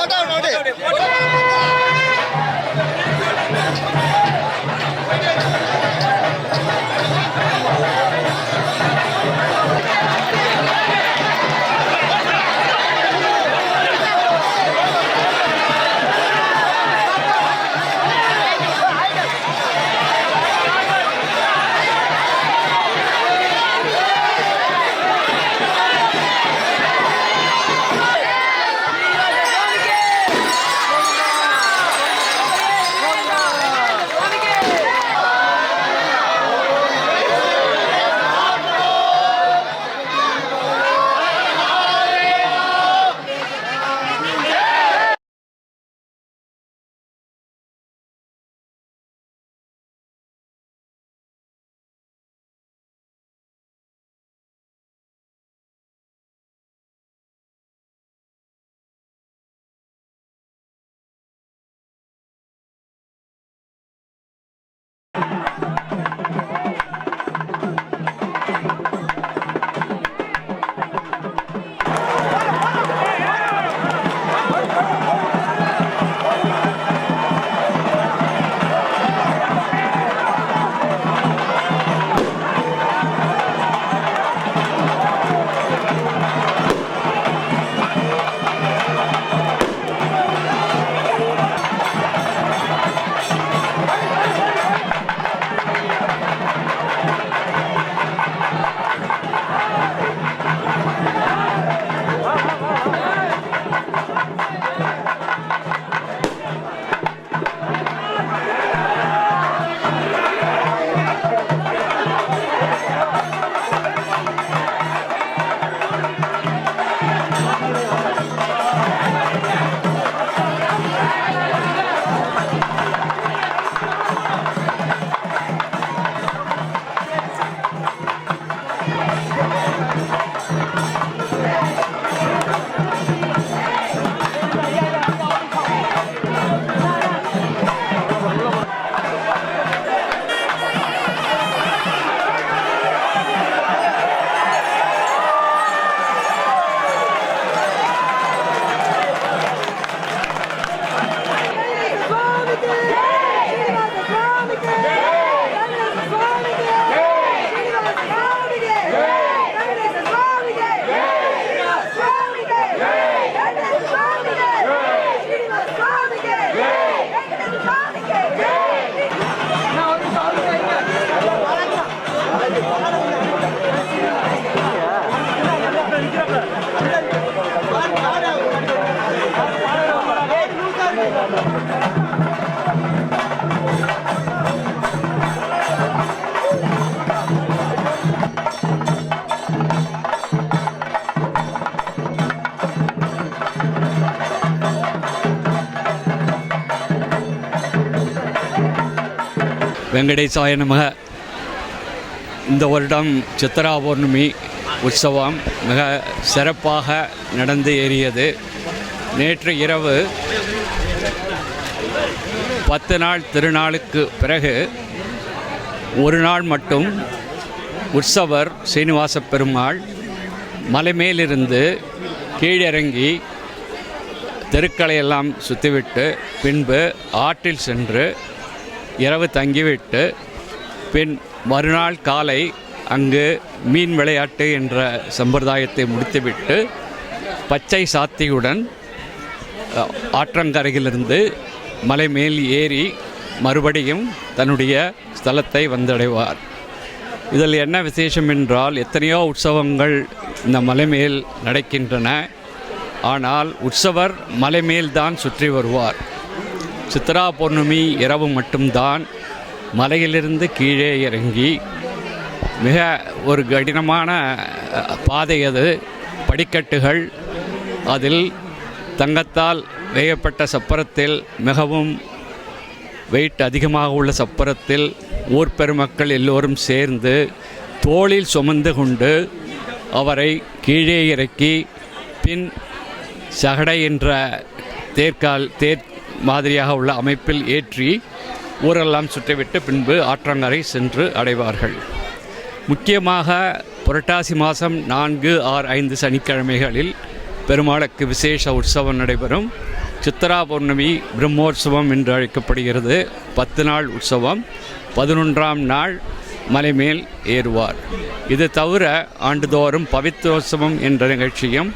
స్వామికి வெங்கடேசாய நமக. இந்த வருடம் சித்ரா பௌர்ணமி உற்சவம் மிக சிறப்பாக நடந்து ஏறியது. நேற்று இரவு பத்து நாள் திருநாளுக்கு பிறகு ஒரு நாள் மட்டும் உற்சவர் சீனிவாச பெருமாள் மலை மேலிருந்து கீழிறங்கி தெருக்களையெல்லாம் சுற்றிவிட்டு பின்பு ஆற்றில் சென்று இரவு தங்கிவிட்டு பின் மறுநாள் காலை அங்கு மீன் விளையாட்டு என்ற சம்பிரதாயத்தை முடித்துவிட்டு பச்சை சாத்தியுடன் ஆற்றங்கரையிலிருந்து மலை மேல் ஏறி மறுபடியும் தன்னுடைய ஸ்தலத்தை வந்தடைவார். இதில் என்ன விசேஷம் என்றால் எத்தனையோ உற்சவங்கள் இந்த மலை மேல் நடக்கின்றன. ஆனால் உற்சவர் மலை மேல்தான் சுற்றி வருவார். சித்ரா பௌர்ணமி இரவு மட்டும்தான் மலையிலிருந்து கீழே இறங்கி மிக ஒரு கடினமான பாதை அது. படிக்கட்டுகள் அதில் தங்கத்தால் வேயப்பட்ட சப்பரத்தில் மிகவும் வெயிட் அதிகமாக உள்ள சப்பரத்தில் ஊர் பெருமக்கள் எல்லோரும் சேர்ந்து தோளில் சுமந்து கொண்டு அவரை கீழே இறக்கி பின் சகடை என்ற தேர்கால் தேர் மாதிரியாக உள்ள அமைப்பில் ஏற்றி ஊரெல்லாம் சுற்றிவிட்டு பின்பு ஆற்றங்கரை சென்று அடைவார்கள். முக்கியமாக புரட்டாசி மாதம் நான்கு ஆறு ஐந்து சனிக்கிழமைகளில் பெருமாளுக்கு விசேஷ உற்சவம் நடைபெறும். சித்ரா பௌர்ணமி பிரம்மோற்சவம் என்று அழைக்கப்படுகிறது. பத்து நாள் உற்சவம். பதினொன்றாம் நாள் மலைமேல் ஏறுவார். இது தவிர ஆண்டுதோறும் பவித்ரோற்சவம் என்ற நிகழ்ச்சியும்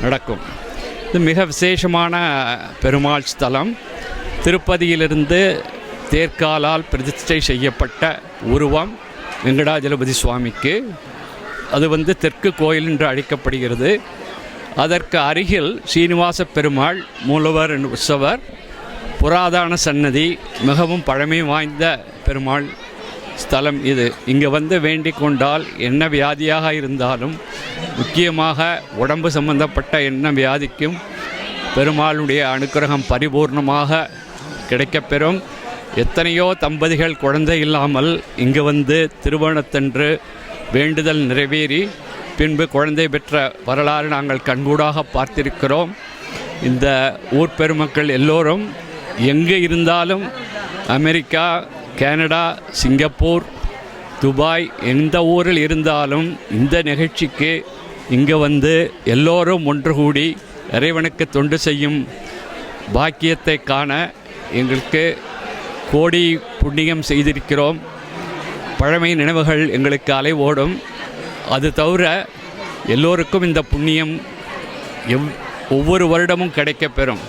நடக்கும். இது மிக விசேஷமான பெருமாள் ஸ்தலம். திருப்பதியிலிருந்து தேர்காலால் பிரதிஷ்டை செய்யப்பட்ட உருவம் வெங்கடாஜலபதி சுவாமிக்கு. அது வந்து தெற்கு கோயில் என்று அழைக்கப்படுகிறது. அதற்கு அருகில் சீனிவாச பெருமாள் மூலவர் என்று உற்சவர் புராதன சன்னதி மிகவும் பழமை வாய்ந்த பெருமாள் ஸ்தலம் இது. இங்கே வந்து வேண்டிக் கொண்டால் என்ன வியாதியாக இருந்தாலும் முக்கியமாக உடம்பு சம்பந்தப்பட்ட என்ன வியாதிக்கும் பெருமாளுடைய அனுக்கிரகம் பரிபூர்ணமாக கிடைக்கப்பெறும். எத்தனையோ தம்பதிகள் குழந்தை இல்லாமல் இங்கு வந்து திருவணத்தன்று வேண்டுதல் நிறைவேறி பின்பு குழந்தை பெற்ற வரலாறு நாங்கள் கண்கூடாக பார்த்திருக்கிறோம். இந்த ஊர் பெருமக்கள் எல்லோரும் எங்கே இருந்தாலும் அமெரிக்கா கனடா சிங்கப்பூர் துபாய் எந்த ஊரில் இருந்தாலும் இந்த நிகழ்ச்சிக்கு இங்கே வந்து எல்லோரும் ஒன்று கூடி இறைவனுக்கு தொண்டு செய்யும் பாக்கியத்தை காண எங்களுக்கு கோடி புண்ணியம் செய்திருக்கிறோம். பழமை நினைவுகள் எங்களுக்கு அலை ஓடும். அது தவிர எல்லோருக்கும் இந்த புண்ணியம் எவ் ஒவ்வொரு வருடமும் கிடைக்கப்பெறும்.